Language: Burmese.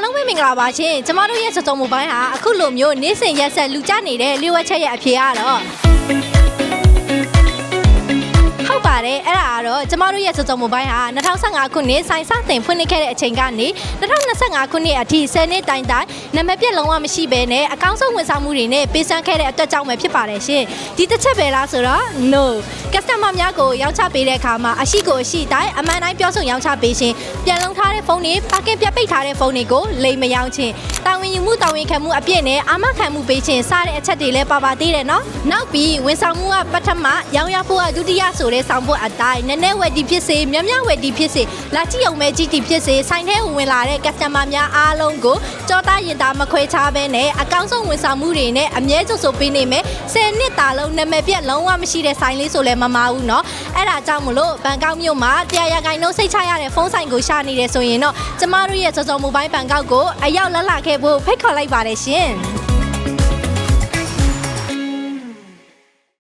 အားလုံးပဲမင်္ဂလာပါရှင်ကျမတို့ရဲ့စစုံမိုဘိုင်းဟာအခုလိုမျိုးနေ့စဉ်ရက်ဆက်လူကြနေတဲ့လျှို့ဝှက်ချက်ရဲ့အဖြေကတော့ဟုတ်ပါတယ်အဲ့ဒါ ကတော့ကျမတို့ရဲ့စစုံမိုဘိုင်းဟာ2015ခုနှစ်ဆိုင်စတင်ဖွင့်လှစ်ခဲ့တဲ့အချိန်ကနေ2025ခုနှစ်အထိ10နှစ်တိုင်တိုင်နာမည်ပြက်လုံးဝမရှိဘဲနဲ့အကောင့်ဆုံးဝန်ဆောင်မှုတွေနဲ့ပေးစမ်းခဲ့တဲ့အတွက်ကြောင့်ပဲဖြစ်ပါတယ်ရှင်ဒီတစ်ချက်ပဲလားဆိုတော့ no customer များကိုရောင်းချပေးတဲ့အခါမှာအရှိကိုအရှိတိုင်းအမှန်တိုင်းပြောဆိုရောင်းချပေးခြင်းပြန်လုံထားတဲ့ဖုန်းတွေပါကင်ပြတ်ပိတ်ထားတဲ့ဖုန်းတွေကိုလိမ်မရောင်းခြင်းတာဝန်ယူမှုတာဝန်ခံမှုအပြည့်နဲ့အာမခံမှုပေးခြင်းစတဲ့အချက်တွေလည်းပါပါသေးတယ်နော်နောက်ပြီးဝန်ဆောင်မှုကပထမရောင်းရဖို့ကဒုတိယဆိုတဲ့ဆောင်ဖို့အတိုင်းနည်းနည်းဝယ်ဒီဖြစ်စေများများဝယ်ဒီဖြစ်စေလာကြည့်အောင်ပဲကြည့်ဒီဖြစ်စေဆိုင်ထဲဝင်လာတဲ့ customer များအားလုံးကိုကြောသားရင်သားမခွဲခြားဘဲနဲ့အကောင့်ဆုံးဝန်ဆောင်မှုတွေနဲ့အမြဲကြိုဆိုပေးနေမယ်10နှစ်တာလုံးနာမည်ပြက်လုံးဝမရှိတဲ့ဆိုင်လေးဆိုလည်းမမာဘူးเนาะအဲ့ဒါကြောင့်မလို့ဘန်ကောက်မြို့မှာတရားရဂိုင်နှုန်းစိတ်ချရတဲ့ဖုန်းဆိုင်ကိုရှာနေတယ်ဆိုရင်တော့ကျမတို့ရဲ့စောစောမိုဘိုင်းဘန်ကောက်ကိုအရောက်လက်လာခဲ့ဖို့ဖိတ်ခေါ်လိုက်ပါတယ်ရှင်